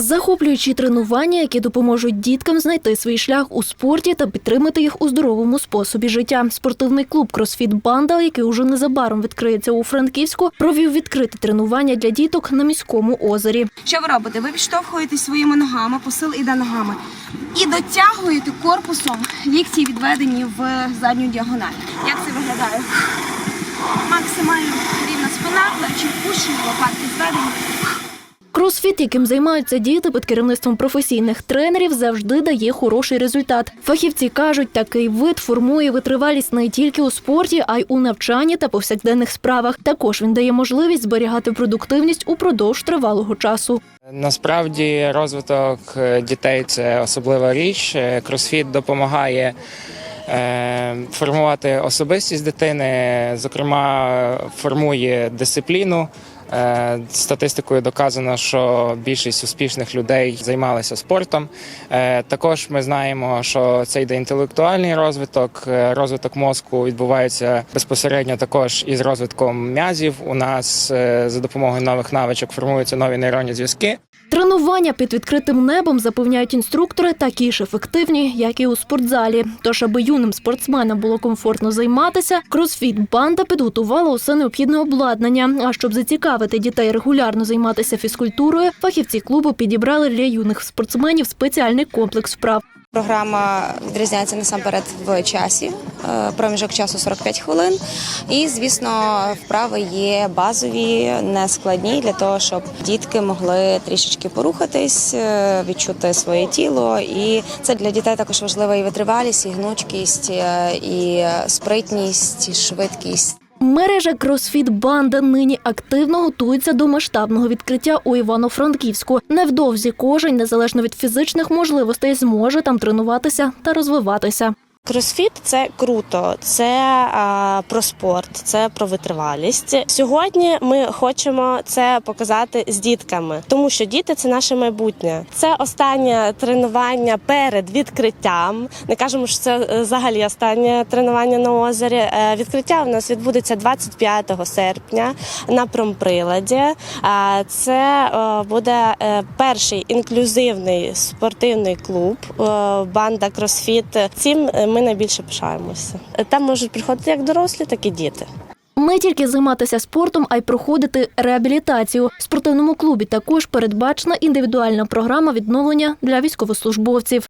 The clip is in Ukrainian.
Захоплюючі тренування, які допоможуть діткам знайти свій шлях у спорті та підтримати їх у здоровому способі життя. Спортивний клуб Кросфіт Банда, який уже незабаром відкриється у Франківську, провів відкрите тренування для діток на міському озері. Що ви робите? Ви відштовхуєтесь своїми ногами, посил іде ногами. І дотягуєте корпусом лікті відведені в задню діагональ. Як це виглядає? Максимально рівна спина, плечі впущені, лопатки зведені. Кросфіт, яким займаються діти під керівництвом професійних тренерів, завжди дає хороший результат. Фахівці кажуть, такий вид формує витривалість не тільки у спорті, а й у навчанні та повсякденних справах. Також він дає можливість зберігати продуктивність упродовж тривалого часу. Насправді розвиток е, дітей це особлива річ. Е, Кросфіт допомагає е, формувати особистість дитини, зокрема, формує дисципліну. Е, Статистикою доказано, що більшість успішних людей займалися спортом. Е, Також ми знаємо, що це йде інтелектуальний розвиток. е, Розвиток мозку відбувається безпосередньо також із розвитком м'язів. У нас за допомогою нових навичок формуються нові нейронні зв'язки. Тренування під відкритим небом запевняють інструктори такі ж ефективні, як і у спортзалі. Тож, аби юним спортсменам було комфортно займатися, кросфіт банда підготувала усе необхідне обладнання. А щоб зацікавити дітей регулярно займатися фізкультурою, фахівці клубу підібрали для юних спортсменів спеціальний комплекс вправ. Програма відрізняється насамперед в часі, е, проміжок часу 45 хвилин. І, звісно, вправи є базові, нескладні для того, щоб дітки могли трішечки порухатись, е, відчути своє тіло. І це для дітей також важлива і витривалість, і гнучкість, е, і спритність, і швидкість. Мережа Кросфіт Банда нині активно готується до масштабного відкриття у Івано-Франківську. Невдовзі кожен, незалежно від фізичних можливостей, зможе там тренуватися та розвиватися. Кросфіт це круто, це а, про спорт, це про витривалість. Сьогодні ми хочемо це показати з дітками, тому що діти це наше майбутнє. Це останнє тренування перед відкриттям. Не кажемо, що це е, взагалі останнє тренування на озері. Е, Відкриття у нас відбудеться 25 серпня на промприладі. А Це е, буде перший інклюзивний спортивний клуб банда Кросфіт. Цим е, ми найбільше пишаємося. Там можуть приходити як дорослі, так і діти. Не тільки займатися спортом, а й проходити реабілітацію. В спортивному клубі також передбачена індивідуальна програма відновлення для військовослужбовців.